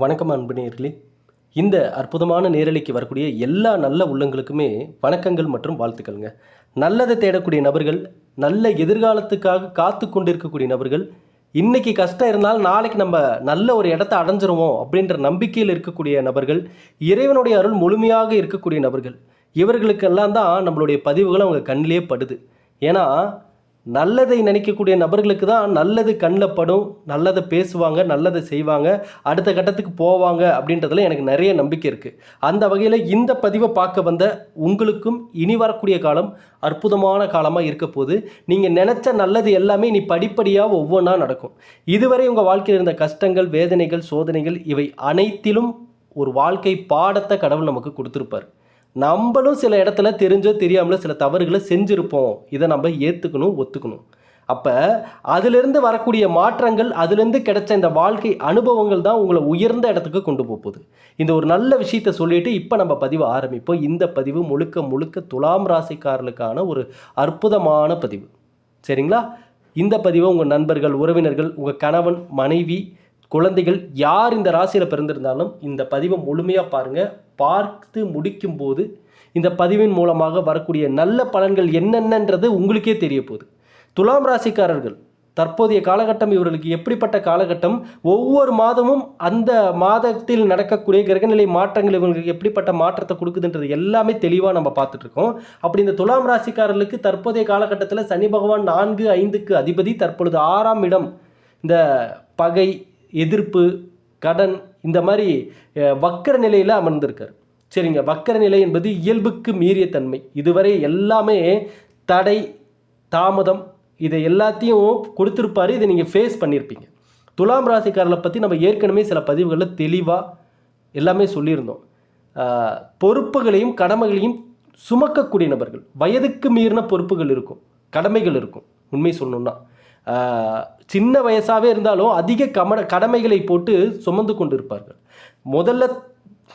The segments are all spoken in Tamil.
வணக்கம் அன்பு இந்த அற்புதமான நேரலைக்கு வரக்கூடிய எல்லா நல்ல உள்ளங்களுக்குமே வணக்கங்கள் மற்றும் வாழ்த்துக்கள்ங்க. நல்லதை தேடக்கூடிய நபர்கள் நல்ல எதிர்காலத்துக்காக காத்து கொண்டிருக்கக்கூடிய நபர்கள் இன்றைக்கி கஷ்டம் இருந்தாலும் நாளைக்கு நம்ம நல்ல ஒரு இடத்த அடைஞ்சிருவோம் அப்படின்ற நம்பிக்கையில் இருக்கக்கூடிய நபர்கள் இறைவனுடைய அருள் முழுமையாக இருக்கக்கூடிய நபர்கள் இவர்களுக்கெல்லாம் தான் நம்மளுடைய பதிவுகள் அவங்க கண்ணிலே படுது. ஏன்னா நல்லதை நினைக்கக்கூடிய நபர்களுக்கு தான் நல்லது கண்ணில் படும் நல்லதை பேசுவாங்க நல்லதை செய்வாங்க அடுத்த கட்டத்துக்கு போவாங்க அப்படின்றதுல எனக்கு நிறைய நம்பிக்கை இருக்குது அந்த வகையில் இந்த பதிவை பார்க்க வந்த உங்களுக்கும் இனி வரக்கூடிய காலம் அற்புதமான காலமாக இருக்க போது நீங்கள் நினச்ச நல்லது எல்லாமே இனி படிப்படியாக ஒவ்வொன்றா நடக்கும். இதுவரை உங்கள் வாழ்க்கையில் இருந்த கஷ்டங்கள் வேதனைகள் சோதனைகள் இவை அனைத்திலும் ஒரு வாழ்க்கை பாடத்தை கடவுள் நமக்கு கொடுத்துருப்பார். நம்மளும் சில இடத்துல தெரிஞ்சோ தெரியாமலோ சில தவறுகளை செஞ்சுருப்போம். இதை நம்ம ஏற்றுக்கணும் ஒத்துக்கணும். அப்போ அதிலிருந்து வரக்கூடிய மாற்றங்கள் அதிலிருந்து கிடைச்ச இந்த வாழ்க்கை அனுபவங்கள் தான் உங்களை உயர்ந்த இடத்துக்கு கொண்டு போகுது. இந்த ஒரு நல்ல விஷயத்தை சொல்லிட்டு இப்போ நம்ம பதிவு ஆரம்பிப்போம். இந்த பதிவு முழுக்க முழுக்க துலாம் ராசிக்காரர்களுக்கான ஒரு அற்புதமான பதிவு. சரிங்களா? இந்த பதிவை உங்கள் நண்பர்கள் உறவினர்கள் உங்கள் கணவன் மனைவி குழந்தைகள் யார் இந்த ராசியில் பிறந்திருந்தாலும் இந்த பதிவை முழுமையாக பாருங்கள் பார்த்து முடிக்கும்போது இந்த பதிவின் மூலமாக வரக்கூடிய நல்ல பலன்கள் என்னென்னன்றது உங்களுக்கே தெரிய போகுது துலாம் ராசிக்காரர்கள் தற்போதைய காலகட்டம் இவர்களுக்கு எப்படிப்பட்ட காலகட்டம்? ஒவ்வொரு மாதமும் அந்த மாதத்தில் நடக்கக்கூடிய கிரகநிலை மாற்றங்கள் இவங்களுக்கு எப்படிப்பட்ட மாற்றத்தை கொடுக்குதுன்றது எல்லாமே தெளிவாக நம்ம பார்த்துட்ருக்கோம். அப்படி இந்த துலாம் ராசிக்காரர்களுக்கு தற்போதைய காலகட்டத்தில் சனி பகவான் நான்கு ஐந்துக்கு அதிபதி தற்பொழுது ஆறாம் இடம். இந்த பகை எதிர்ப்பு கடன் இந்த மாதிரி வக்கர நிலையில் அமர்ந்திருக்கார். சரிங்க. வக்கர நிலை என்பது இயல்புக்கு மீறிய தன்மை. இதுவரை எல்லாமே தடை தாமதம் இதை எல்லாத்தையும் கொடுத்துருப்பாரு. இதை நீங்கள் ஃபேஸ் பண்ணியிருப்பீங்க துலாம் ராசிக்காரர்களை பற்றி நம்ம ஏற்கனவே சில பதிவுகளில் தெளிவாக எல்லாமே சொல்லியிருந்தோம். பொறுப்புகளையும் கடமைகளையும் சுமக்கக்கூடிய நபர்கள். வயதுக்கு மீறின பொறுப்புகள் இருக்கும். கடமைகள் இருக்கும். உண்மை சொல்லணுன்னா சின்ன வயசாகவே இருந்தாலும் அதிக கம கடமைகளை போட்டு சுமந்து கொண்டு இருப்பார்கள் முதல்ல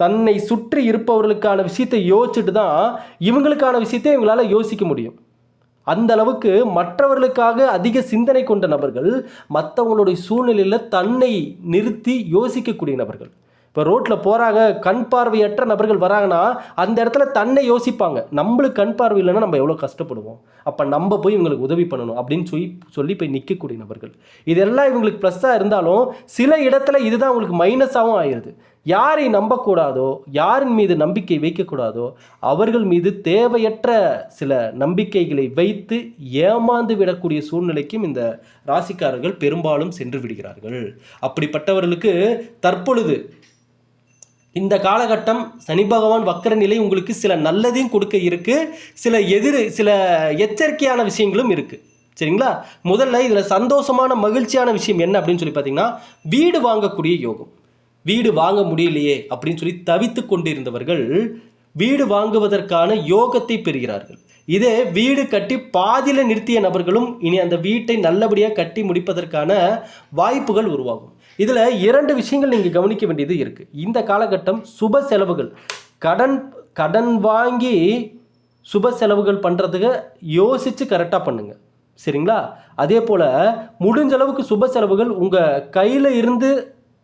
தன்னை சுற்றி இருப்பவர்களுக்கான விஷயத்தை யோசிச்சுட்டு தான் இவங்களுக்கான விஷயத்தை இவங்களால் யோசிக்க முடியும். அந்த அளவுக்கு மற்றவர்களுக்காக அதிக சிந்தனை கொண்ட நபர்கள் மற்றவங்களுடைய சூழ்நிலையில் தன்னை நிறுத்தி யோசிக்கக்கூடிய நபர்கள். இப்போ ரோட்டில் போகிறாங்க கண் பார்வையற்ற நபர்கள் வராங்கன்னா அந்த இடத்துல தன்னை யோசிப்பாங்க. நம்மளுக்கு கண் பார்வை இல்லைன்னா நம்ம எவ்வளோ கஷ்டப்படுவோம்? அப்போ நம்ம போய் இவங்களுக்கு உதவி பண்ணணும் அப்படின்னு சொல்லி சொல்லி போய் நிற்கக்கூடிய நபர்கள். இதெல்லாம் இவங்களுக்கு ப்ளஸ்ஸாக இருந்தாலும் சில இடத்துல இதுதான் உங்களுக்கு மைனஸாகவும் ஆயிடுது யாரை நம்பக்கூடாதோ யாரின் மீது நம்பிக்கை வைக்கக்கூடாதோ அவர்கள் மீது தேவையற்ற சில நம்பிக்கைகளை வைத்து ஏமாந்து விடக்கூடிய சூழ்நிலைக்கும் இந்த ராசிக்காரர்கள் பெரும்பாலும் சென்று விடுகிறார்கள். அப்படிப்பட்டவர்களுக்கு தற்பொழுது இந்த காலகட்டம் சனி பகவான் வக்கர நிலை உங்களுக்கு சில நல்லதையும் கொடுக்க இருக்கு. சில எதிர் சில எச்சரிக்கையான விஷயங்களும் இருக்குது சரிங்களா? முதல்ல இதில் சந்தோஷமான மகிழ்ச்சியான விஷயம் என்ன அப்படின்னு சொல்லி பார்த்தீங்கன்னா வீடு வாங்கக்கூடிய யோகம். வீடு வாங்க முடியலையே அப்படின்னு சொல்லி தவித்து கொண்டிருந்தவர்கள் வீடு வாங்குவதற்கான யோகத்தை பெறுகிறார்கள். இதே வீடு கட்டி பாதியில் நிறுத்திய நபர்களும் இனி அந்த வீட்டை நல்லபடியாக கட்டி முடிப்பதற்கான வாய்ப்புகள் உருவாகும். இதில் இரண்டு விஷயங்கள் நீங்கள் கவனிக்க வேண்டியது இருக்குது இந்த காலகட்டம் சுப செலவுகள். கடன் கடன் வாங்கி சுப செலவுகள் பண்ணுறதுக்கு யோசித்து கரெக்டாக பண்ணுங்கள் சரிங்களா? அதே போல் முடிஞ்ச அளவுக்கு சுப செலவுகள் உங்கள் கையில் இருந்து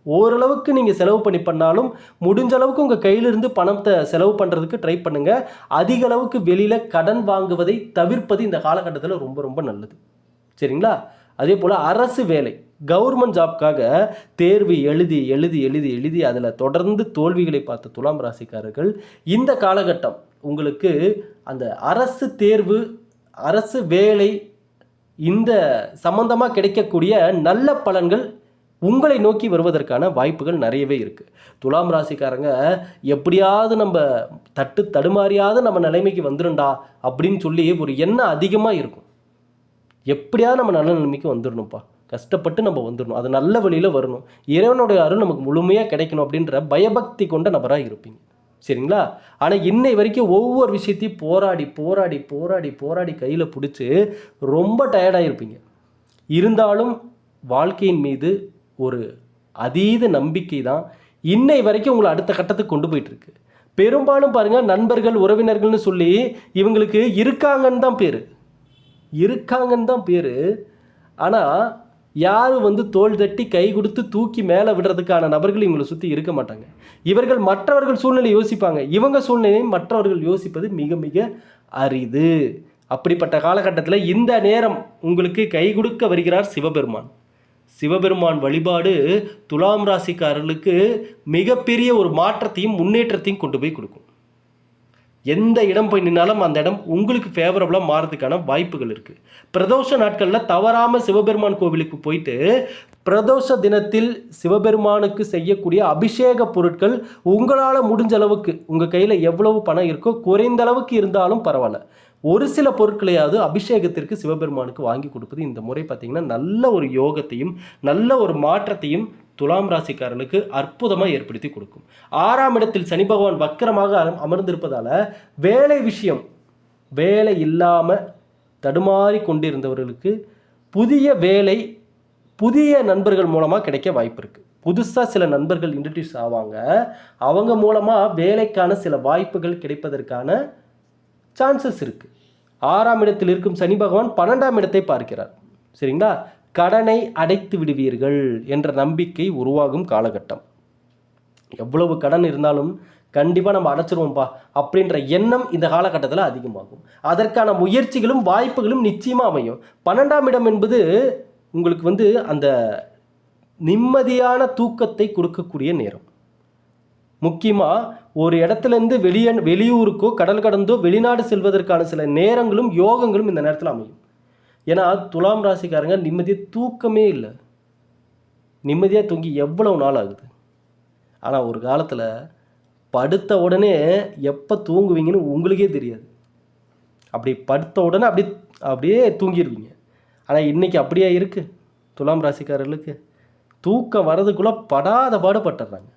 ஓரளவுக்கு நீங்கள் செலவு பண்ணி பண்ணாலும் முடிஞ்ச அளவுக்கு உங்கள் கையிலிருந்து பணத்தை செலவு பண்ணுறதுக்கு ட்ரை பண்ணுங்கள் அதிக அளவுக்கு வெளியில் கடன் வாங்குவதை தவிர்ப்பது இந்த காலகட்டத்தில் ரொம்ப ரொம்ப நல்லது. சரிங்களா? அதே போல் அரசு வேலை கவர்மெண்ட் ஜாப்க்காக தேர்வு எழுதி எழுதி எழுதி எழுதி அதில் தொடர்ந்து தோல்விகளை பார்த்த துலாம் ராசிக்காரர்கள் இந்த காலகட்டம் உங்களுக்கு அந்த அரசு தேர்வு அரசு வேலை இந்த சம்பந்தமாக கிடைக்கக்கூடிய நல்ல பலன்கள் உங்களை நோக்கி வருவதற்கான வாய்ப்புகள் நிறையவே இருக்குது துலாம் ராசிக்காரங்க எப்படியாவது நம்ம தட்டு தடுமாறியாவது நம்ம நிலைமைக்கு வந்துருண்டா அப்படின்னு சொல்லி ஒரு எண்ணம் அதிகமாக இருக்கும். எப்படியாவது நம்ம நல்ல நிலைமைக்கு வந்துடணும்ப்பா கஷ்டப்பட்டு நம்ம வந்துடணும் அது நல்ல வழியில் வரணும். இறைவனுடைய அருள் நமக்கு முழுமையாக கிடைக்கணும் அப்படின்ற பயபக்தி கொண்ட நபராக இருப்பீங்க. சரிங்களா? ஆனால் இன்னை வரைக்கும் ஒவ்வொரு விஷயத்தையும் போராடி போராடி போராடி போராடி கையில் பிடிச்சி ரொம்ப டயர்டாக இருப்பீங்க இருந்தாலும் வாழ்க்கையின் மீது ஒரு அதீத நம்பிக்கை தான் இன்னை வரைக்கும் உங்களை அடுத்த கட்டத்துக்கு கொண்டு போயிட்டு இருக்கு பெரும்பாலும் பாருங்கள் நண்பர்கள் உறவினர்கள்னு சொல்லி இவங்களுக்கு இருக்காங்கன்னு தான் பேர். இருக்காங்கன்னு தான் பேர். ஆனால் யாரும் வந்து தோள் தட்டி கை கொடுத்து தூக்கி மேலே விடுறதுக்கான நபர்கள் இவங்களை சுற்றி இருக்க மாட்டாங்க. இவர்கள் மற்றவர்கள் சூழ்நிலை யோசிப்பாங்க. இவங்க சூழ்நிலையை மற்றவர்கள் யோசிப்பது மிக மிக அரிது. அப்படிப்பட்ட காலகட்டத்தில் இந்த நேரம் உங்களுக்கு கை கொடுக்க வருகிறார் சிவபெருமான். சிவபெருமான் வழிபாடு துலாம் ராசிக்காரர்களுக்கு மிகப்பெரிய ஒரு மாற்றத்தையும் முன்னேற்றத்தையும் கொண்டு போய் கொடுக்கும். எந்த இடம் போய் நின்னாலும் அந்த இடம் உங்களுக்கு ஃபேவரபுளாக மாறதுக்கான வாய்ப்புகள் இருக்குது பிரதோஷ நாட்களில் தவறாமல் சிவபெருமான் கோவிலுக்கு போயிட்டு பிரதோஷ தினத்தில் சிவபெருமானுக்கு செய்யக்கூடிய அபிஷேக பொருட்கள் உங்களால் முடிஞ்ச அளவுக்கு உங்கள் கையில் எவ்வளவு பணம் இருக்கோ குறைந்த அளவுக்கு இருந்தாலும் பரவாயில்ல. ஒரு சில பொருட்களையாவது அபிஷேகத்திற்கு சிவபெருமானுக்கு வாங்கி கொடுப்பது இந்த முறை பார்த்திங்கன்னா நல்ல ஒரு யோகத்தையும் நல்ல ஒரு மாற்றத்தையும் துலாம் ராசிக்காரனுக்கு அற்புதமாக ஏற்படுத்தி கொடுக்கும். ஆறாம் இடத்தில் சனி பகவான் வக்கரமாக அம- வேலை விஷயம் வேலை இல்லாமல் தடுமாறி கொண்டிருந்தவர்களுக்கு புதிய வேலை புதிய நண்பர்கள் மூலமாக கிடைக்க வாய்ப்பு இருக்குது புதுசாக சில நண்பர்கள் இன்ட்ரடியூஸ் ஆவாங்க. அவங்க மூலமாக வேலைக்கான சில வாய்ப்புகள் கிடைப்பதற்கான சான்சஸ் இருக்குது ஆறாம் இடத்தில் இருக்கும் சனி பகவான் பன்னெண்டாம் இடத்தை பார்க்கிறார். சரிங்களா? கடனை அடைத்து விடுவீர்கள் என்ற நம்பிக்கை உருவாகும் காலகட்டம். எவ்வளவு கடன் இருந்தாலும் கண்டிப்பாக நம்ம அடைச்சிருவோம்ப்பா அப்படின்ற எண்ணம் இந்த காலகட்டத்தில் அதிகமாகும். அதற்கான முயற்சிகளும் வாய்ப்புகளும் நிச்சயமாக அமையும். பன்னெண்டாம் இடம் என்பது உங்களுக்கு வந்து அந்த நிம்மதியான தூக்கத்தை கொடுக்கக்கூடிய நேரம். முக்கியமாக ஒரு இடத்துலேருந்து வெளியே வெளியூருக்கோ கடல் கடந்தோ வெளிநாடு செல்வதற்கான சில நேரங்களும் யோகங்களும் இந்த நேரத்தில் அமையும். ஏன்னா துலாம் ராசிக்காரங்க நிம்மதியாக தூக்கமே இல்லை. நிம்மதியாக தூங்கி எவ்வளவு நாள் ஆகுது? ஆனால் ஒரு காலத்தில் படுத்த உடனே எப்போ தூங்குவீங்கன்னு உங்களுக்கே தெரியாது. அப்படி படுத்த உடனே அப்படி அப்படியே தூங்கிடுவீங்க ஆனால் இன்றைக்கி அப்படியே இருக்குது துலாம் ராசிக்காரர்களுக்கு தூக்கம் வர்றதுக்குள்ளே படாத பாடுபட்டுறாங்க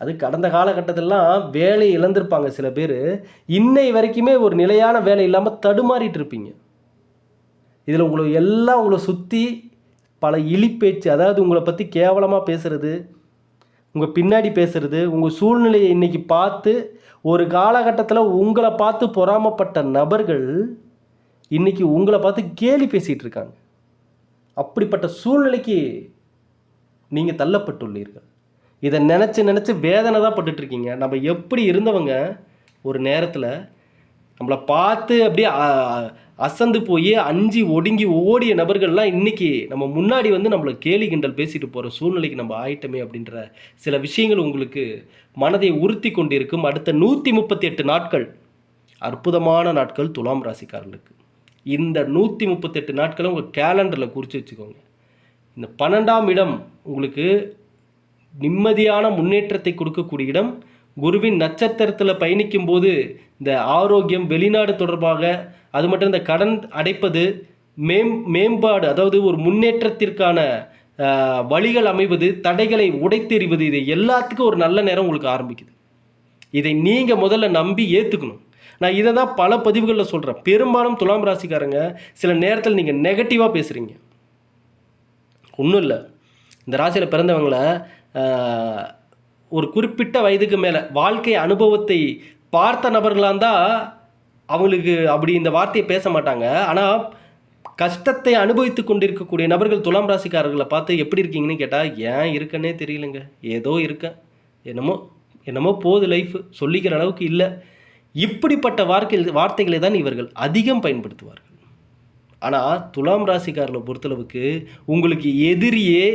அது கடந்த காலகட்டத்திலலாம் வேலையை இழந்திருப்பாங்க சில பேர். இன்னை வரைக்குமே ஒரு நிலையான வேலை இல்லாமல் தடுமாறிட்டு இருப்பீங்க. இதில் உங்களை எல்லாம் உங்களை சுற்றி பல இழிப்பேச்சு அதாவது உங்களை பற்றி கேவலமாக பேசுகிறது உங்கள் பின்னாடி பேசுறது உங்கள் சூழ்நிலையை இன்றைக்கி பார்த்து ஒரு காலகட்டத்தில் உங்களை பார்த்து பொறாமப்பட்ட நபர்கள் இன்றைக்கி உங்களை பார்த்து கேலி பேசிகிட்டு இருக்காங்க. அப்படிப்பட்ட சூழ்நிலைக்கு நீங்கள் தள்ளப்பட்டுள்ளீர்கள். இதை நினச்சி நினச்சி வேதனை தான் பட்டுட்ருக்கீங்க. நம்ம எப்படி இருந்தவங்க ஒரு நேரத்தில் நம்மளை பார்த்து அப்படியே அசந்து போய் அஞ்சு ஒடுங்கி ஓடிய நபர்கள்லாம் இன்றைக்கி நம்ம முன்னாடி வந்து நம்மளை கேலி கிண்டல் பேசிட்டு போகிற சூழ்நிலைக்கு நம்ம ஆயிட்டமே அப்படின்ற சில விஷயங்கள் உங்களுக்கு மனதை உறுத்தி கொண்டிருக்கும். அடுத்த நூற்றி முப்பத்தி எட்டு நாட்கள் அற்புதமான நாட்கள் துலாம் ராசிக்காரர்களுக்கு. இந்த நூற்றி முப்பத்தெட்டு நாட்களை உங்கள் கேலண்டரில் குறித்து வச்சுக்கோங்க. இந்த பன்னெண்டாம் இடம் உங்களுக்கு நிம்மதியான முன்னேற்றத்தை கொடுக்கக்கூடிய இடம். குருவின் நட்சத்திரத்தில் பயணிக்கும் போது இந்த ஆரோக்கியம் வெளிநாடு தொடர்பாக அது மட்டும் இந்த கடன் அடைப்பது மேம் மேம்பாடு அதாவது ஒரு முன்னேற்றத்திற்கான வழிகள் அமைவது தடைகளை உடைத்தெறிவது இது எல்லாத்துக்கும் ஒரு நல்ல நேரம் உங்களுக்கு ஆரம்பிக்குது. இதை நீங்கள் முதல்ல நம்பி ஏற்றுக்கணும் நான் இதை தான் பல பதிவுகளில் சொல்கிறேன் பெரும்பாலும் துலாம் ராசிக்காரங்க சில நேரத்தில் நீங்கள் நெகட்டிவாக பேசுகிறீங்க ஒன்றும் இல்லை. இந்த ராசியில் பிறந்தவங்கள ஒரு குறிப்பிட்ட வயதுக்கு மேலே வாழ்க்கை அனுபவத்தை பார்த்த நபர்களாக இருந்தால் அவங்களுக்கு அப்படி இந்த வார்த்தையை பேச மாட்டாங்க. ஆனால் கஷ்டத்தை அனுபவித்து கொண்டிருக்கக்கூடிய நபர்கள் துலாம் ராசிக்காரர்களை பார்த்து எப்படி இருக்கீங்கன்னு கேட்டால் ஏன் இருக்கன்னே தெரியலங்க. ஏதோ இருக்கேன் என்னமோ என்னமோ போகுது லைஃப் சொல்லிக்கிற அளவுக்கு இல்லை. இப்படிப்பட்ட வார்த்தை வார்த்தைகளை தான் இவர்கள் அதிகம் பயன்படுத்துவார்கள். ஆனால் துலாம் ராசிக்காரர்களை பொறுத்தளவுக்கு உங்களுக்கு எதிரியே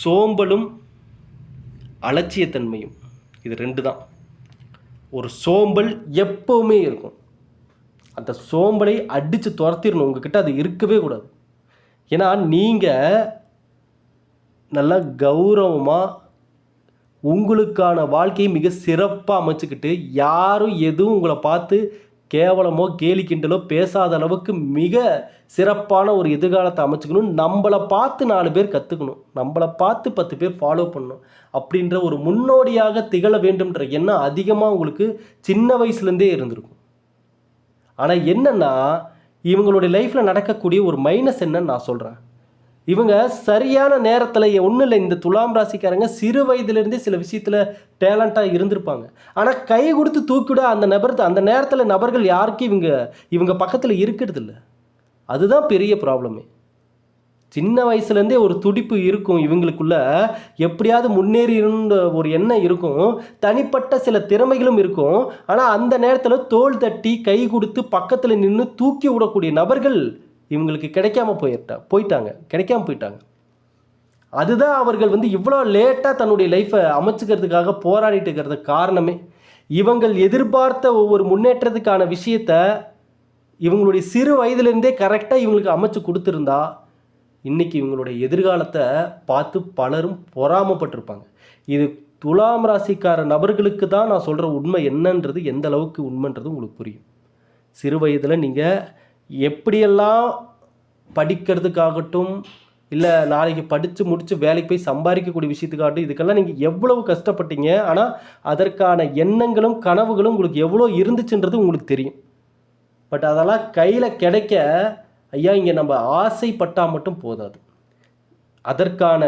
சோம்பலும் அலட்சியத்தன்மையும். இது ரெண்டு தான் ஒரு சோம்பல் எப்போவுமே இருக்கும். அந்த சோம்பலை அடித்து துரத்திடணும் உங்ககிட்ட அது இருக்கவே கூடாது. ஏன்னா நீங்கள் நல்லா கௌரவமாக உங்களுக்கான வாழ்க்கையை மிக சிறப்பாக அமைச்சுக்கிட்டு யாரும் எதுவும் உங்களை பார்த்து கேவலமோ கேலி கிண்டலோ பேசாத அளவுக்கு மிக சிறப்பான ஒரு எதிர்காலத்தை அமைச்சுக்கணும். நம்மளை பார்த்து நாலு பேர் கற்றுக்கணும் நம்மளை பார்த்து பத்து பேர் ஃபாலோ பண்ணணும். அப்படின்ற ஒரு முன்னோடியாக திகழ வேண்டும்ன்ற எண்ணம் அதிகமாக உங்களுக்கு சின்ன வயசுலேருந்தே இருந்திருக்கும். ஆனால் என்னென்னா இவங்களுடைய லைஃப்பில் நடக்கக்கூடிய ஒரு மைனஸ் என்னன்னு நான் சொல்கிறேன் இவங்க சரியான நேரத்தில் ஒன்றும் இல்லை இந்த துலாம் ராசிக்காரங்க சிறு வயதிலிருந்தே சில விஷயத்தில் டேலண்ட்டாக இருந்திருப்பாங்க. ஆனால் கை கொடுத்து தூக்கிவிட அந்த நபர் அந்த நேரத்தில் நபர்கள் யாருக்கும் இவங்க இவங்க பக்கத்தில் இருக்கிறது இல்லை. அதுதான் பெரிய ப்ராப்ளமே சின்ன வயசுலேருந்தே ஒரு துடிப்பு இருக்கும் இவங்களுக்குள்ள. எப்படியாவது முன்னேறி ஒரு எண்ணம் இருக்கும். தனிப்பட்ட சில திறமைகளும் இருக்கும். ஆனால் அந்த நேரத்தில் தோள் தட்டி கை கொடுத்து பக்கத்தில் நின்று தூக்கி விடக்கூடிய நபர்கள் இவங்களுக்கு கிடைக்காம போயிட்டா போயிட்டாங்க. கிடைக்காம போயிட்டாங்க. அதுதான் அவர்கள் வந்து இவ்வளோ லேட்டாக தன்னுடைய லைஃப்பை அமைச்சுக்கிறதுக்காக போராடிட்டு இருக்கிறது காரணமே. இவங்கள் எதிர்பார்த்த ஒவ்வொரு முன்னேற்றத்துக்கான விஷயத்த இவங்களுடைய சிறு வயதிலேருந்தே கரெக்டாக இவங்களுக்கு அமைச்சு கொடுத்துருந்தா இன்றைக்கி இவங்களுடைய எதிர்காலத்தை பார்த்து பலரும் பொறாமப்பட்டிருப்பாங்க. இது துலாம் ராசிக்கார நபர்களுக்கு தான் நான் சொல்கிற உண்மை என்னன்றது எந்த அளவுக்கு உண்மைன்றது உங்களுக்கு புரியும். சிறு வயதில் நீங்கள் எப்படியெல்லாம் படிக்கிறதுக்காகட்டும் இல்லை நாளைக்கு படித்து முடித்து வேலைக்கு போய் சம்பாதிக்கக்கூடிய விஷயத்துக்காகட்டும் இதுக்கெல்லாம் நீங்கள் எவ்வளவு கஷ்டப்பட்டீங்க ஆனால் அதற்கான எண்ணங்களும் கனவுகளும் உங்களுக்கு எவ்வளோ இருந்துச்சுன்றது உங்களுக்கு தெரியும். பட் அதெல்லாம் கையில் கிடைக்க ஐயா இங்கே நம்ம ஆசைப்பட்டால் மட்டும் போதாது. அதற்கான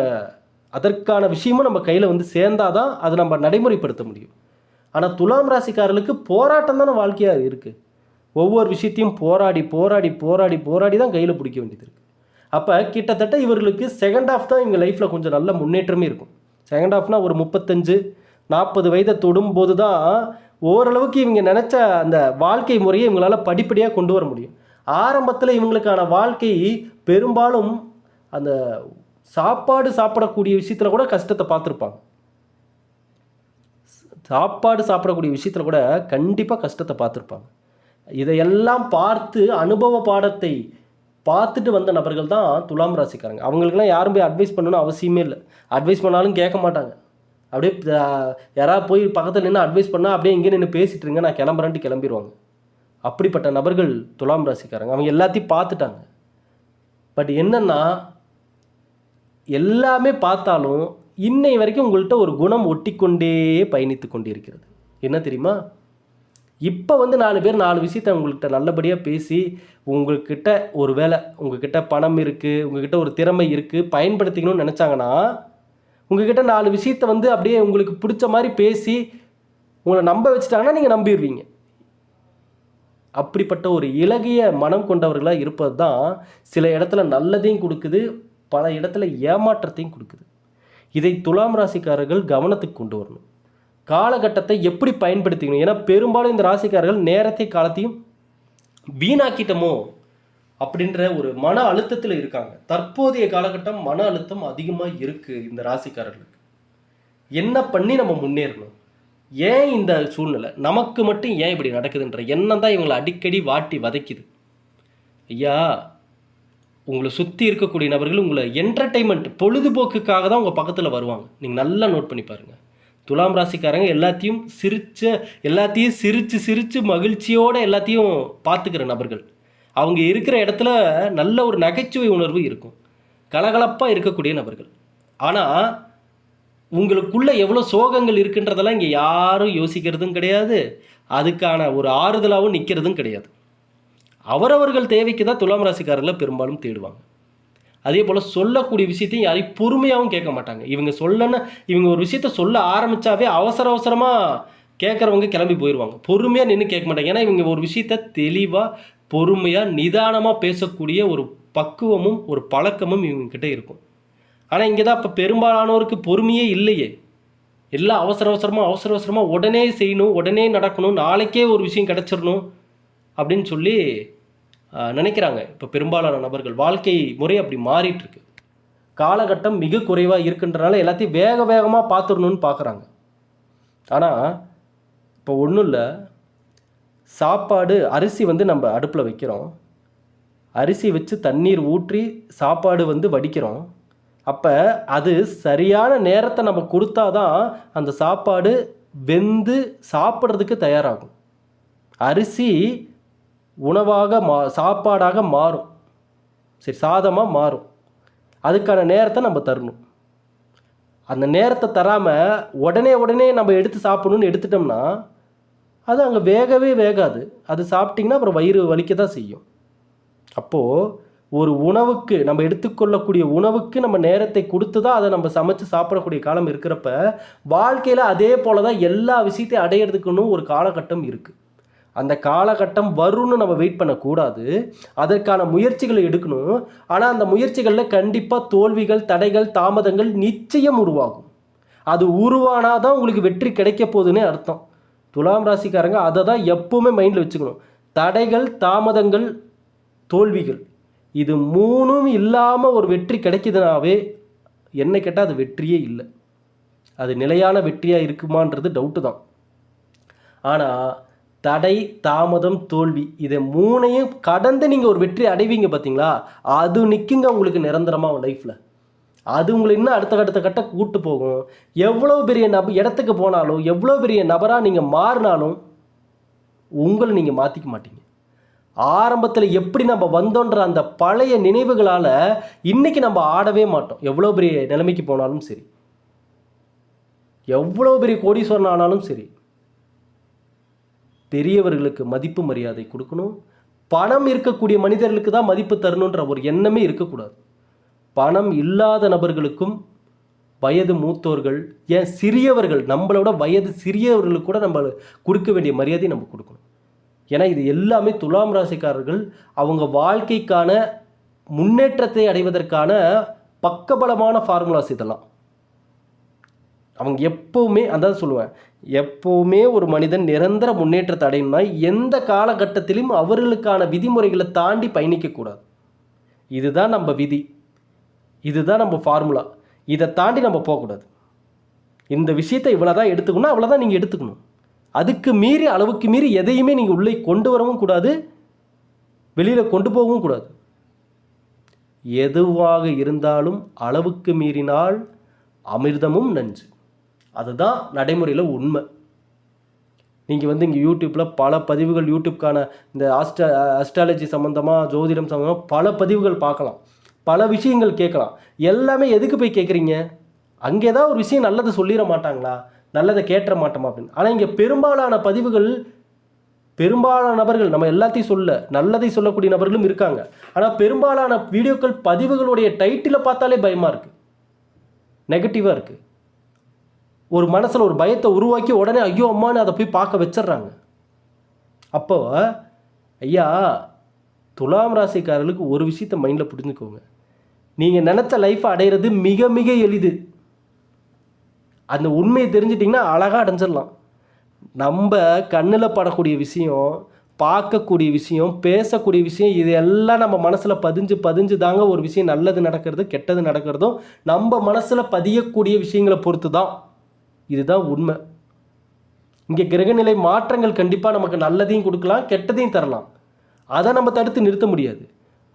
அதற்கான விஷயமும் நம்ம கையில் வந்து சேர்ந்தாதான் அதை நம்ம நடைமுறைப்படுத்த முடியும். ஆனால் துலாம் ராசிக்காரர்களுக்கு போராட்டம் தானே வாழ்க்கையாக இருக்குது ஒவ்வொரு விஷயத்தையும் போராடி போராடி போராடி போராடி தான் கையில் பிடிக்க வேண்டியது இருக்குது அப்போ கிட்டத்தட்ட இவர்களுக்கு செகண்ட் ஹாஃப் தான் இவங்க லைஃப்பில் கொஞ்சம் நல்ல முன்னேற்றமே இருக்கும். செகண்ட் ஆஃப்னா ஒரு முப்பத்தஞ்சு நாற்பது வயதை தொடும்போது தான் ஓரளவுக்கு இவங்க நினச்ச அந்த வாழ்க்கை முறையை இவங்களால் படிப்படியாக கொண்டு வர முடியும். ஆரம்பத்தில் இவங்களுக்கான வாழ்க்கை பெரும்பாலும் அந்த சாப்பாடு சாப்பிடக்கூடிய விஷயத்தில் கூட கஷ்டத்தை பார்த்துருப்பாங்க. சாப்பாடு சாப்பிடக்கூடிய விஷயத்தில் கூட கண்டிப்பாக கஷ்டத்தை பார்த்துருப்பாங்க. இதையெல்லாம் பார்த்து அனுபவ பாடத்தை பார்த்துட்டு வந்த நபர்கள் தான் துலாம் ராசிக்காரங்க. அவங்களுக்குலாம் யாரும் போய் அட்வைஸ் பண்ணணும்னு அவசியமே இல்லை. அட்வைஸ் பண்ணாலும் கேட்க மாட்டாங்க. அப்படியே யாராவது போய் பக்கத்தில் நின்று அட்வைஸ் பண்ணால் அப்படியே இங்கே நின்று பேசிட்டு இருங்க நான் கிளம்புறேன்ட்டு கிளம்பிடுவாங்க அப்படிப்பட்ட நபர்கள் துலாம் ராசிக்காரங்க. அவங்க எல்லாத்தையும் பார்த்துட்டாங்க. பட் என்னென்னா எல்லாமே பார்த்தாலும் இன்னை வரைக்கும் உங்கள்கிட்ட ஒரு குணம் ஒட்டிக்கொண்டே பயணித்து கொண்டிருக்கிறது. என்ன தெரியுமா? இப்போ வந்து நாலு பேர் நாலு விஷயத்த உங்கள்கிட்ட நல்லபடியாக பேசி உங்கள்கிட்ட ஒரு வேலை உங்கள்கிட்ட பணம் இருக்குது உங்கள்கிட்ட ஒரு திறமை இருக்குது பயன்படுத்திக்கணும்னு நினச்சாங்கன்னா உங்கள்கிட்ட நாலு விஷயத்த வந்து அப்படியே உங்களுக்கு பிடிச்ச மாதிரி பேசி உங்களை நம்ப வச்சுட்டாங்கன்னா நீங்கள் நம்பிடுவீங்க. அப்படிப்பட்ட ஒரு இலகிய மனம் கொண்டவர்களாக இருப்பது தான் சில இடத்துல நல்லதையும் கொடுக்குது பல இடத்துல ஏமாற்றத்தையும் கொடுக்குது. இதை துலாம் ராசிக்காரர்கள் கவனத்துக்கு கொண்டு வரணும். காலகட்டத்தை எப்படி பயன்படுத்திக்கணும்? ஏன்னா பெரும்பாலும் இந்த ராசிக்காரர்கள் நேரத்தை காலத்தையும் வீணாக்கிட்டோமோ அப்படின்ற ஒரு மன அழுத்தத்தில் இருக்காங்க. தற்போதைய காலகட்டம் மன அழுத்தம் அதிகமாக இருக்குது இந்த ராசிக்காரர்களுக்கு. என்ன பண்ணி நம்ம முன்னேறணும்? ஏன் இந்த சூழ்நிலை? நமக்கு மட்டும் ஏன் இப்படி நடக்குதுன்ற எண்ணம் தான் இவங்களை அடிக்கடி வாட்டி வதைக்குது. ஐயா உங்களை சுற்றி இருக்கக்கூடிய நபர்கள் உங்களை என்டர்டைன்மெண்ட் பொழுதுபோக்குக்காக தான் உங்கள் பக்கத்தில் வருவாங்க. நீங்கள் நல்லா நோட் பண்ணி பாருங்கள் துலாம் ராசிக்காரங்க எல்லாத்தையும் சிரிச்ச எல்லாத்தையும் சிரித்து சிரித்து மகிழ்ச்சியோடு எல்லாத்தையும் பார்த்துக்கிற நபர்கள். அவங்க இருக்கிற இடத்துல நல்ல ஒரு நகைச்சுவை உணர்வு இருக்கும். கலகலப்பாக இருக்கக்கூடிய நபர்கள். ஆனால் உங்களுக்குள்ளே எவ்வளோ சோகங்கள் இருக்குன்றதெல்லாம் இங்கே யாரும் யோசிக்கிறதும் கிடையாது. அதுக்கான ஒரு ஆறுதலாகவும் நிற்கிறதும் கிடையாது. அவரவர்கள் தேவைக்கு தான் துலாம் ராசிக்காரர்களை பெரும்பாலும் தேடுவாங்க. அதே போல் சொல்லக்கூடிய விஷயத்தையும் யாரையும் பொறுமையாகவும் கேட்க மாட்டாங்க. இவங்க சொல்லன்னு இவங்க ஒரு விஷயத்த சொல்ல ஆரம்பித்தாவே அவசர அவசரமாக கேட்குறவங்க கிளம்பி போயிடுவாங்க பொறுமையாக நின்று கேட்க மாட்டாங்க. ஏன்னா இவங்க ஒரு விஷயத்த தெளிவாக பொறுமையாக நிதானமாக பேசக்கூடிய ஒரு பக்குவமும் ஒரு பழக்கமும் இவங்ககிட்ட இருக்கும். ஆனால் இங்கே தான் இப்போ பெரும்பாலானோருக்கு பொறுமையே இல்லையே. எல்லாம் அவசர அவசரமாக அவசர அவசரமாக உடனே செய்யணும் உடனே நடக்கணும் நாளைக்கே ஒரு விஷயம் கிடச்சிடணும் அப்படின்னு சொல்லி நினைக்கிறாங்க. இப்போ பெரும்பாலான நபர்கள் வாழ்க்கை முறை அப்படி மாறிட்டுருக்கு. காலகட்டம் மிக குறைவாக இருக்குன்றனால எல்லாத்தையும் வேக வேகமாக பார்த்துடணும்னு பார்க்குறாங்க ஆனால் இப்போ ஒன்றும் இல்லை. சாப்பாடு அரிசி வந்து நம்ம அடுப்பில் வைக்கிறோம். அரிசி வச்சு தண்ணீர் ஊற்றி சாப்பாடு வந்து வடிக்கிறோம். அப்போ அது சரியான நேரத்தை நம்ம கொடுத்தாதான் அந்த சாப்பாடு வெந்து சாப்பிட்றதுக்கு தயாராகும். அரிசி உணவாக மா சாப்பாடாக மாறும். சரி சாதமாக மாறும். அதுக்கான நேரத்தை நம்ம தரணும். அந்த நேரத்தை தராமல் உடனே உடனே நம்ம எடுத்து சாப்பிடணும்னு எடுத்துட்டோம்னா அது அங்கே வேகவே வேகாது. அது சாப்பிட்டிங்கன்னா அப்புறம் வயிறு வலிக்க தான் செய்யும். அப்போது ஒரு உணவுக்கு நம்ம எடுத்துக்கொள்ளக்கூடிய உணவுக்கு நம்ம நேரத்தை கொடுத்து தான் அதை நம்ம சமைச்சு சாப்பிடக்கூடிய காலம் இருக்கிறப்ப வாழ்க்கையில் அதே போல தான் எல்லா விஷயத்தையும் அடையிறதுக்குன்னு ஒரு காலகட்டம் இருக்குது அந்த காலகட்டம் வரும்னு நம்ம வெயிட் பண்ணக்கூடாது. அதற்கான முயற்சிகளை எடுக்கணும். ஆனால் அந்த முயற்சிகளில் கண்டிப்பாக தோல்விகள் தடைகள் தாமதங்கள் நிச்சயம் உருவாகும். அது உருவானால் தான் உங்களுக்கு வெற்றி கிடைக்க போகுதுன்னு அர்த்தம். துலாம் ராசிக்காரங்க அதை தான் எப்போவுமே மைண்டில் வச்சுக்கணும். தடைகள் தாமதங்கள் தோல்விகள். இது மூணும் இல்லாமல் ஒரு வெற்றி கிடைக்குதுனாவே என்ன கேட்டால் அது வெற்றியே இல்லை. அது நிலையான வெற்றியாக இருக்குமான்றது டவுட்டு தான். ஆனால் தடை தாமதம் தோல்வி. இதை மூணையும் கடந்து நீங்கள் ஒரு வெற்றி அடைவீங்க பார்த்தீங்களா அது நிற்குங்க உங்களுக்கு நிரந்தரமாக லைஃப்பில் அது உங்களை இன்னும் அடுத்த அடுத்த கட்ட கூட்டு போகும். எவ்வளோ பெரிய நப இடத்துக்கு போனாலும் எவ்வளோ பெரிய நபராக நீங்கள் மாறினாலும் உங்களை நீங்கள் மாற்றிக்க மாட்டீங்க. ஆரம்பத்தில் எப்படி நம்ம வந்தோன்ற அந்த பழைய நினைவுகளால் இன்றைக்கி நம்ம ஆடவே மாட்டோம். எவ்வளோ பெரிய நிலைமைக்கு போனாலும் சரி. எவ்வளோ பெரிய கோடீஸ்வரன் ஆனாலும் சரி. பெரியவர்களுக்கு மதிப்பு மரியாதை கொடுக்கணும். பணம் இருக்கக்கூடிய மனிதர்களுக்கு தான் மதிப்பு தரணுன்ற ஒரு எண்ணமே இருக்கக்கூடாது. பணம் இல்லாத நபர்களுக்கும் வயது மூத்தோர்கள் ஏன் சிறியவர்கள் நம்மளோட வயது சிறியவர்களுக்கு கூட நம்ம கொடுக்க வேண்டிய மரியாதை நம்ம கொடுக்கணும். ஏன்னா இது எல்லாமே துலாம் ராசிக்காரர்கள் அவங்க வாழ்க்கைக்கான முன்னேற்றத்தை அடைவதற்கான பக்கபலமான ஃபார்முலாஸ் இதெல்லாம். அவங்க எப்போவுமே அதான் சொல்லுவேன் எப்போவுமே ஒரு மனிதன் நிரந்தர முன்னேற்றத்தை அடையணும்னா எந்த காலகட்டத்திலும் அவர்களுக்கான விதிமுறைகளை தாண்டி பயணிக்கக்கூடாது இதுதான் நம்ம விதி. இதுதான் நம்ம ஃபார்முலா இதை தாண்டி நம்ம போகக்கூடாது. இந்த விஷயத்தை இவ்வளோ தான் எடுத்துக்கணும் அவ்வளோ தான் நீங்கள் எடுத்துக்கணும். அதுக்கு மீறி அளவுக்கு மீறி எதையுமே நீங்கள் உள்ளே கொண்டு வரவும் கூடாது. வெளியில் கொண்டு போகவும் கூடாது. எதுவாக இருந்தாலும் அளவுக்கு மீறினால் அமிர்தமும் நஞ்சு. அதுதான் நடைமுறையில் உண்மை. நீங்கள் வந்து இங்கே யூடியூப்பில் பல பதிவுகள் யூடியூப்கான இந்த ஆஸ்ட்ரா அஸ்ட்ராலஜி சம்மந்தமாக ஜோதிடம் சம்மந்தமாக பல பதிவுகள் பார்க்கலாம். பல விஷயங்கள் கேட்கலாம். எல்லாமே எதுக்கு போய் கேட்குறீங்க? அங்கே ஏதாவது ஒரு விஷயம் நல்லது சொல்லிட மாட்டாங்களா? நல்லதை கேட்டுற மாட்டோமா அப்படின்னு. ஆனால் இங்கே பெரும்பாலான பதிவுகள் பெரும்பாலான நபர்கள் நம்ம எல்லாத்தையும் சொல்ல நல்லதை சொல்லக்கூடிய நபர்களும் இருக்காங்க. ஆனால் பெரும்பாலான வீடியோக்கள் பதிவுகளுடைய டைட்டிலை பார்த்தாலே பயமாக இருக்குது நெகட்டிவாக இருக்குது ஒரு மனசில் ஒரு பயத்தை உருவாக்கி உடனே ஐயோ அம்மான்னு அதை போய் பார்க்க வச்சிடுறாங்க. அப்போ ஐயா துலாம் ராசிக்காரர்களுக்கு ஒரு விஷயத்தை மைண்டில் புரிஞ்சுக்கோங்க. நீங்கள் நினச்ச லைஃப்பை அடையிறது மிக மிக எளிது. அந்த உண்மையை தெரிஞ்சிட்டிங்கன்னா அழகாக அடைஞ்சிடலாம். நம்ம கண்ணில் படக்கூடிய விஷயம் பார்க்கக்கூடிய விஷயம் பேசக்கூடிய விஷயம் இது எல்லாம் நம்ம மனசில் பதிஞ்சு பதிஞ்சு தாங்க ஒரு விஷயம் நல்லது நடக்கிறது கெட்டது நடக்கிறதும் நம்ம மனசில் பதியக்கூடிய விஷயங்களை பொறுத்து தான் இதுதான் உண்மை. இங்கே கிரகநிலை மாற்றங்கள் கண்டிப்பாக நமக்கு நல்லதையும் கொடுக்கலாம் கெட்டதையும் தரலாம். அதை நம்ம தடுத்து நிறுத்த முடியாது.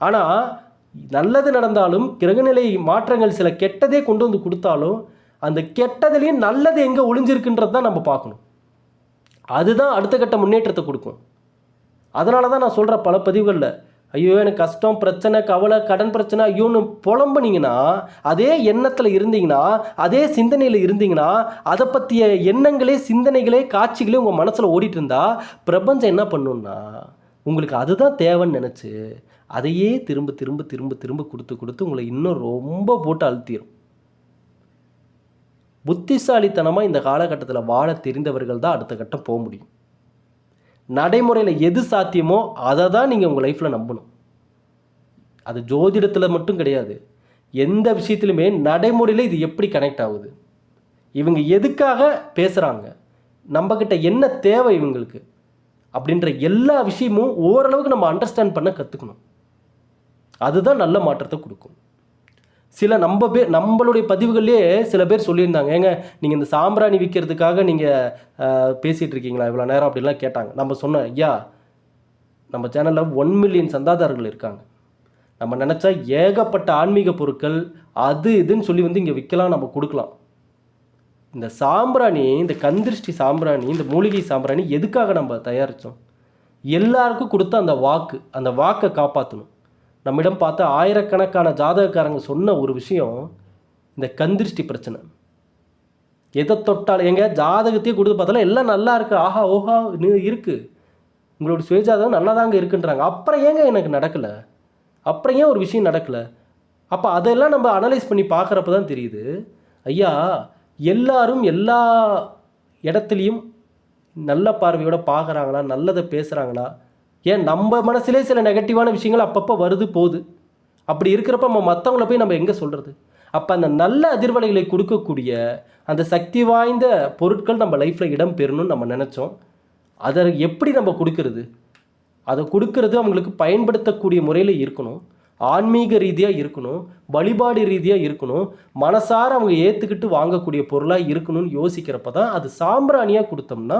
ஆனால் நல்லது நடந்தாலும் கிரகநிலை மாற்றங்கள் சில கெட்டதே கொண்டு வந்து கொடுத்தாலும் அந்த கெட்டதுலேயும் நல்லது எங்கே ஒளிஞ்சிருக்குன்றது தான் நம்ம பார்க்கணும். அதுதான் அடுத்த கட்ட முன்னேற்றத்தை கொடுக்கும். அதனால தான் நான் சொல்கிற பல பதிவுகளில் ஐயோ எனக்கு கஷ்டம் பிரச்சனை கவலை கடன் பிரச்சனை ஐயோன்னு புலம்புனீங்கன்னா அதே எண்ணத்தில் இருந்தீங்கன்னா அதே சிந்தனையில் இருந்தீங்கன்னா அதை பற்றிய எண்ணங்களே சிந்தனைகளே காட்சிகளே உங்கள் மனசில் ஓடிட்டு இருந்தா பிரபஞ்சம் என்ன பண்ணுன்னா உங்களுக்கு அதுதான் தேவைன்னு நினச்சி அதையே திரும்ப திரும்ப திரும்ப திரும்ப கொடுத்து கொடுத்து உங்களை இன்னும் ரொம்ப போட்டு அழுத்திடும் புத்திசாலித்தனமாக இந்த காலகட்டத்தில் வாழ தெரிந்தவர்கள் தான் அடுத்த கட்டம் போக முடியும். நடைமுறையில் எது சாத்தியமோ அதை தான் நீங்கள் உங்கள் லைஃப்பில் நம்பணும். அது ஜோதிடத்தில் மட்டும் கிடையாது. எந்த விஷயத்துலையுமே நடைமுறையில் இது எப்படி கனெக்ட் ஆகுது? இவங்க எதுக்காக பேசுகிறாங்க நம்மக்கிட்ட என்ன தேவை இவங்களுக்கு? அப்படின்ற எல்லா விஷயமும் ஓரளவுக்கு நம்ம அண்டர்ஸ்டாண்ட் பண்ண கற்றுக்கணும் அதுதான் நல்ல மாற்றத்தை கொடுக்கும். சில நம்ம பேர் நம்மளுடைய பதிவுகள்லேயே சில பேர் சொல்லியிருந்தாங்க. ஏங்க நீங்கள் இந்த சாம்பிராணி விற்கிறதுக்காக நீங்கள் பேசிகிட்டு இருக்கீங்களா இவ்வளோ நேரம் அப்படிலாம் கேட்டாங்க. நம்ம சொன்னோம் ஐயா நம்ம சேனலில் ஒன் மில்லியன் சந்தாதாரர்கள் இருக்காங்க. நம்ம நினச்சா ஏகப்பட்ட ஆன்மீக பொருட்கள் அது இதுன்னு சொல்லி வந்து இங்கே விற்கலாம் நம்ம கொடுக்கலாம். இந்த சாம்பிராணி இந்த கந்திருஷ்டி சாம்பிராணி இந்த மூலிகை சாம்பிராணி எதுக்காக நம்ம தயாரித்தோம் எல்லாருக்கும் கொடுத்த அந்த வாக்கு அந்த வாக்கை காப்பாற்றணும் நம்மிடம் பார்த்த ஆயிரக்கணக்கான ஜாதகக்காரங்க சொன்ன ஒரு விஷயம் இந்த கந்திருஷ்டி பிரச்சனை. எதை தொட்டாலும் எங்க ஜாதகத்தையே கொடுத்து பார்த்தாலும் எல்லாம் நல்லா இருக்கு. ஆஹா ஓஹா இன்னும் இருக்கு. உங்களோட சுயஜாதகம் நல்லா தாங்க இருக்குன்றாங்க. அப்புறம் ஏங்க எனக்கு நடக்கலை? அப்புறம் ஏன் ஒரு விஷயம் நடக்கலை? அப்போ அதெல்லாம் நம்ம அனலைஸ் பண்ணி பார்க்குறப்ப தான் தெரியுது. ஐயா எல்லாரும் எல்லா இடத்துலையும் நல்ல பார்வையோடு பார்க்குறாங்களா? நல்லதை பேசுகிறாங்களா ஏன் நம்ம மனசுலே சில நெகட்டிவான விஷயங்கள் அப்பப்போ வருது போகுது. அப்படி இருக்கிறப்ப நம்ம மற்றவங்கள போய் நம்ம எங்கே சொல்கிறது அப்போ அந்த நல்ல அதிர்வலைகளை கொடுக்கக்கூடிய அந்த சக்தி வாய்ந்த பொருட்கள் நம்ம லைஃப்பில் இடம் பெறணும்னு நம்ம நினச்சோம். அதை எப்படி நம்ம கொடுக்கறது? அதை கொடுக்கறது அவங்களுக்கு பயன்படுத்தக்கூடிய முறையில் இருக்கணும். ஆன்மீக ரீதியாக இருக்கணும். வழிபாடு ரீதியாக இருக்கணும். மனசார அவங்க ஏற்றுக்கிட்டு வாங்கக்கூடிய பொருளாக இருக்கணும்னு யோசிக்கிறப்ப தான் அது சாம்பிராணியாக கொடுத்தோம்னா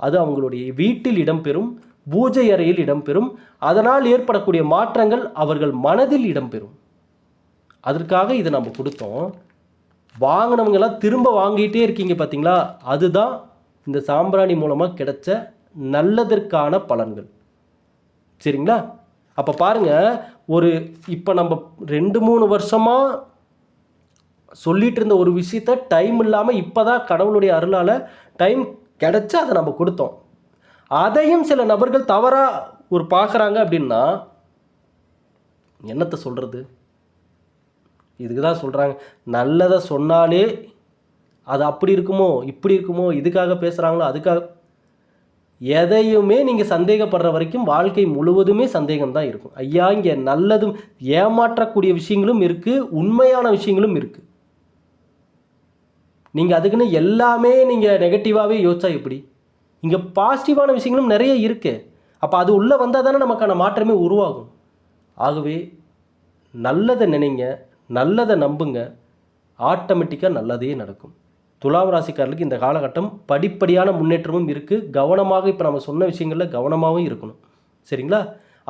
அது அவங்களுடைய வீட்டில் இடம்பெறும் பூஜை அறையில் இடம்பெறும். அதனால் ஏற்படக்கூடிய மாற்றங்கள் அவர்கள் மனதில் இடம்பெறும். அதற்காக இதை நம்ம கொடுத்தோம். வாங்கினவங்கெல்லாம் திரும்ப வாங்கிட்டே இருக்கீங்க பார்த்தீங்களா அதுதான் இந்த சாம்பிராணி மூலமாக கிடைச்ச நல்லதற்கான பலன்கள். சரிங்களா? அப்போ பாருங்க ஒரு இப்போ நம்ம ரெண்டு மூணு வருஷமாக சொல்லிகிட்டு இருந்த ஒரு விஷயத்த டைம் இல்லாமல் இப்போ தான் கடவுளுடைய அருளால் டைம் கிடச்சி அதை நம்ம கொடுத்தோம். அதையும் சில நபர்கள் தவறாக ஒரு பார்க்குறாங்க அப்படின்னா என்னத்தை சொல்கிறது இதுக்கு தான் சொல்கிறாங்க நல்லதை சொன்னாலே அது அப்படி இருக்குமோ இப்படி இருக்குமோ இதுக்காக பேசுகிறாங்களோ அதுக்காக எதையுமே நீங்கள் சந்தேகப்படுற வரைக்கும் வாழ்க்கை முழுவதுமே சந்தேகம் தான் இருக்கும். ஐயா இங்கே நல்லதும் ஏமாற்றக்கூடிய விஷயங்களும் இருக்குது உண்மையான விஷயங்களும் இருக்குது நீங்கள் அதுக்குன்னு எல்லாமே நீங்கள் நெகட்டிவாகவே யோசிச்சா எப்படி? இங்கே பாசிட்டிவான விஷயங்களும் நிறைய இருக்குது அப்போ அது உள்ளே வந்தால் தானே நமக்கான மாற்றமே உருவாகும். ஆகவே நல்லதை நினைங்க நல்லதை நம்புங்க. ஆட்டோமேட்டிக்காக நல்லதே நடக்கும். துலாம் ராசிக்காரர்களுக்கு இந்த காலகட்டம் படிப்படியான முன்னேற்றமும் இருக்குது கவனமாக இப்போ நம்ம சொன்ன விஷயங்களில் கவனமாகவும் இருக்கணும். சரிங்களா?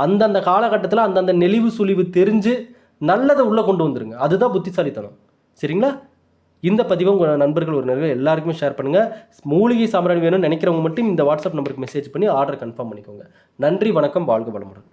அந்தந்த காலகட்டத்தில் அந்தந்த நெளிவு சுழிவு தெரிஞ்சு நல்லதை உள்ளே கொண்டு வந்துருங்க. அதுதான் புத்திசாலித்தனம். சரிங்களா? இந்த பதிவை உங்கள் நண்பர்கள் ஒரு எல்லாருக்குமே ஷேர் பண்ணுங்கள் மூலிகை சாம்பிராணி வேணும்னு நினைக்கிறவங்க மட்டும் இந்த வாட்ஸ்அப் நம்பருக்கு மெசேஜ் பண்ணி ஆர்டர் கன்ஃபார்ம் பண்ணிக்கோங்க. நன்றி வணக்கம் வாழ்க வளமுடன்.